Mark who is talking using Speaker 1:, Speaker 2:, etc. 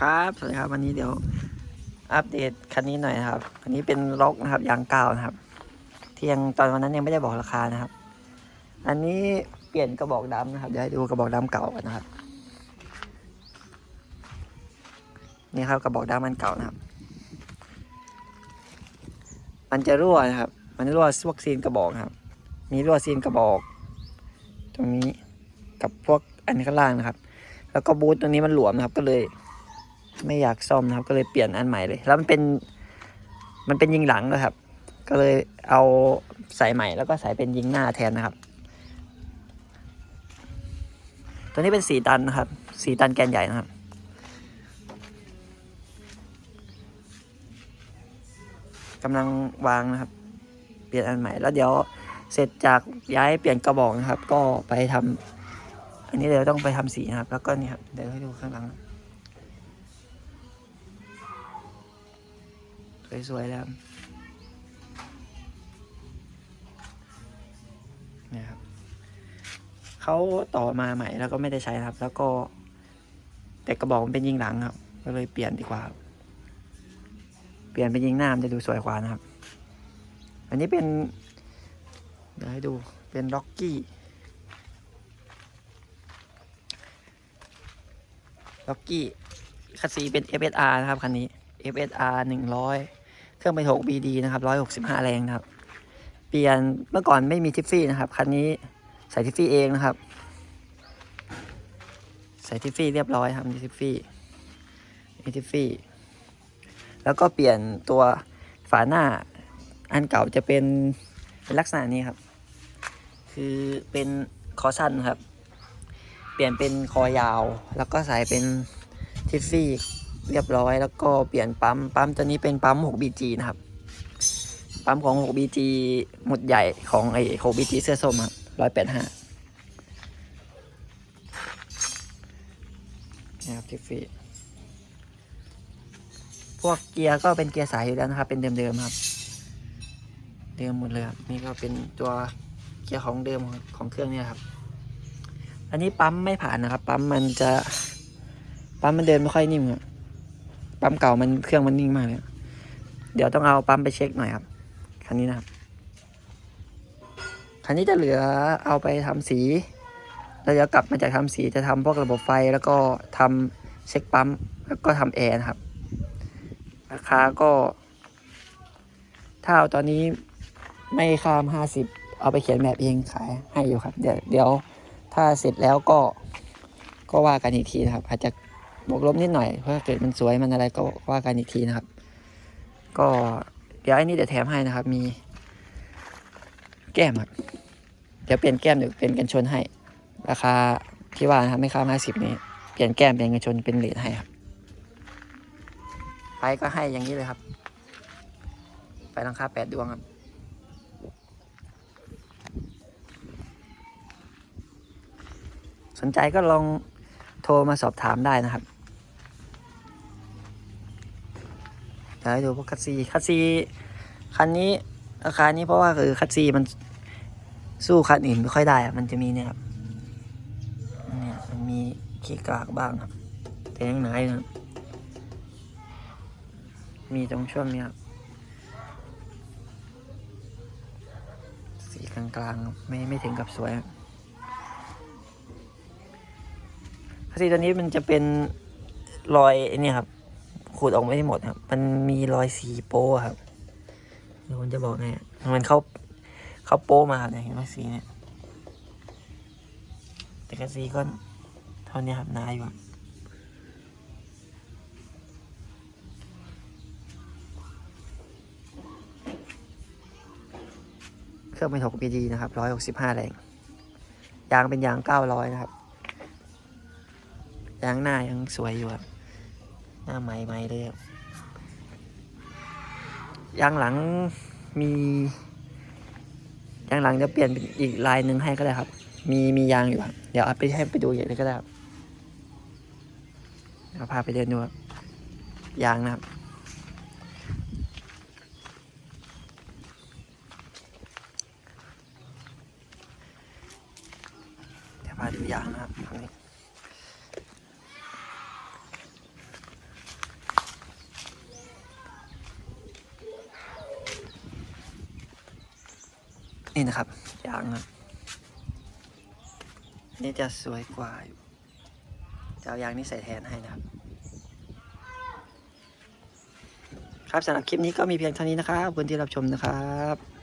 Speaker 1: ครับ สวัสดีครับวันนี้เดี๋ยวอัปเดตคันนี้หน่อยครับอันนี้เป็นล็อกนะครับยางเก่านะครับ ที่ยังตอนวันนั้นยังไม่ได้บอกราคานะครับ อันนี้เปลี่ยนกระบอกดำนะครับเดี๋ยวให้ดูกระบอกดำเก่ากันนะครับ นี่ครับกระบอกดำมันเก่านะครับ มันจะรั่วนะครับ มันรั่วพวกซีนกระบอกครับ มีรั่วซีนกระบอก ตรงนี้กับพวกอันข้างล่างนะครับ แล้วก็บูทตรงนี้มันหลวมนะครับก็เลย ไม่อยากซ่อมนะครับ ก็เลยเปลี่ยนอันใหม่เลย แล้วมันเป็นมันเป็นยิงหลังนะครับ ก็เลยเอาใส่ใหม่แล้วก็ใส่เป็นยิงหน้าแทนนะครับ ตัวนี้เป็นสีตันนะครับสีตันแกนใหญ่นะครับกำลังวางนะครับ เปลี่ยนอันใหม่แล้วเดี๋ยวเสร็จจากย้ายเปลี่ยนกระบอกนะครับ ก็ไปทำอันนี้เดี๋ยวต้องไปทำสีนะครับ แล้วก็นี่ครับเดี๋ยวให้ดูข้างหลัง สวยๆแล้วนี่ยครับเขาต่อมาใหม่แล้วก็ไม่ได้ใช้ครับ แล้วก็ แต่กระบอกมันเป็นยิงหลังครับ ก็เลยเปลี่ยนดีกว่า เปลี่ยนเป็นยิงหน้ามันจะดูสวยกว่านะครับ อันนี้เป็นเดี๋ยวให้ดูเป็นล็อกกี้ล็อกกี้คัสซีเป็น FSR นะครับคันนี้ FSR 100 เครื่องเป็น6 BD นะครับ165แรงนะครับ เปลี่ยนเมื่อก่อนไม่มีทิฟฟี่นะครับ คันนี้ใส่ทิฟฟี่เองนะครับ ใส่ทิฟฟี่เรียบร้อยครับมีทิฟฟี่มีทิฟฟี่แล้วก็เปลี่ยนตัวฝาหน้าอันเก่าจะเป็นเป็นลักษณะนี้ครับ คือเป็นคอสั้นครับ เปลี่ยนเป็นคอยาว แล้วก็ใส่เป็นทิฟฟี่ เรียบร้อย แล้วก็เปลี่ยนปั๊ม ปั๊มตัวนี้เป็นปั๊ม 6BG นะครับ ปั๊มของ 6BG หมุดใหญ่ของไอ้ 6BG เสื้อส้มครับ185นี่ครับทิฟฟี่พวกเกียร์ก็เป็นเกียร์สายอยู่แล้วนะครับ เป็นเดิมๆครับ เดิมหมดเลยครับนี่ก็เป็นตัวเกียร์ของเดิมของของเครื่องเนี่ยครับ อันนี้ปั๊มไม่ผ่านนะครับ ปั๊มมันจะปั๊มมันเดินไม่ค่อยนิ่มครับ ปั๊มเก่ามันเครื่องมันนิ่งมากเลยเดี๋ยวต้องเอาปั๊มไปเช็คหน่อยครับคันนี้นะครับคันนี้จะเหลือเอาไปทำสีแล้วเดี๋ยวกลับมาจากทำสีจะทำพวกระบบไฟแล้วก็ทำเช็คปั๊มแล้วก็ทำแอร์นะครับ ราคาก็ถ้าเอาตอนนี้ไม่ข้ามห้าสิบเอาไปเขียนแบบเองขายให้อยู่ครับ เดี๋ยวเดี๋ยวถ้าเสร็จแล้วก็ก็ว่ากันอีกทีนะครับอาจจะ บวกลบนิดหน่อยเพราะเกิดมันสวยมันอะไรก็ว่ากันอีกทีนะครับ ก็เดี๋ยวไอ้นี่เดี๋ยวแถมให้นะครับ มี แก้มครับเดี๋ยวเปลี่ยนแก้มเดี๋ยวเป็นกันชนให้ ราคาที่ว่านะครับไม่ข้ามห้าสิบนี้เปลี่ยนแก้มเป็นกันชนเป็นเหรียญให้ครับไปก็ให้อย่างนี้เลยครับไปหลังคาแปดดวงครับสนใจก็ลองโทรมาสอบถามได้นะครับ เดี๋ยวให้ดูพวกคัสซีคัสซีคันนี้ราคานี้เพราะว่าคือคัสซีมันสู้คันอื่นไม่ค่อยได้อะมันจะมีเนี่ยครับเนี่ยมันมีขี้กากบ้างครับ แต่ยังหนาอยู่นะครับมีตรงช่วงเนี้ยครับสีกลางๆไม่ไม่ถึงกับสวยครับสีตัวนี้มันจะเป็นรอยไอ้นี่ครับ ขูดออกไม่ได้หมดครับ มันมีรอยสีโป้ครับเดี๋ยวผมจะบอกไงอะมันเขาเขาโป้มาครับเนี่ยเห็นไหมสีเนี่ยแต่กระสีก็เท่านี้ครับนาอยู่ครับเครื่องเป็น6 BD นะครับ 165 แรง ยางเป็นยาง 900 นะครับ ยางหน้ายังสวยอยู่ครับ หน้าใหม่ใหม่เลยยางหลังมียางหลังจะเปลี่ยนเป็นอีกลายหนึ่งให้ก็ได้ครับ มีมียางอยู่ครับเดี๋ยวเอาไปให้ไปดูอย่างนี้ก็ได้ครับเดี๋ยวพาไปเดินดูครับยางนะครับเดี๋ยวพาดูยางนะครับตรงนี้ นี่นะครับยางครับนี่จะสวยกว่าอยู่จะเอายางนี้ใส่แทนให้นะครับ ครับสำหรับคลิปนี้ก็มีเพียงเท่านี้นะครับขอบคุณที่รับชมนะครับ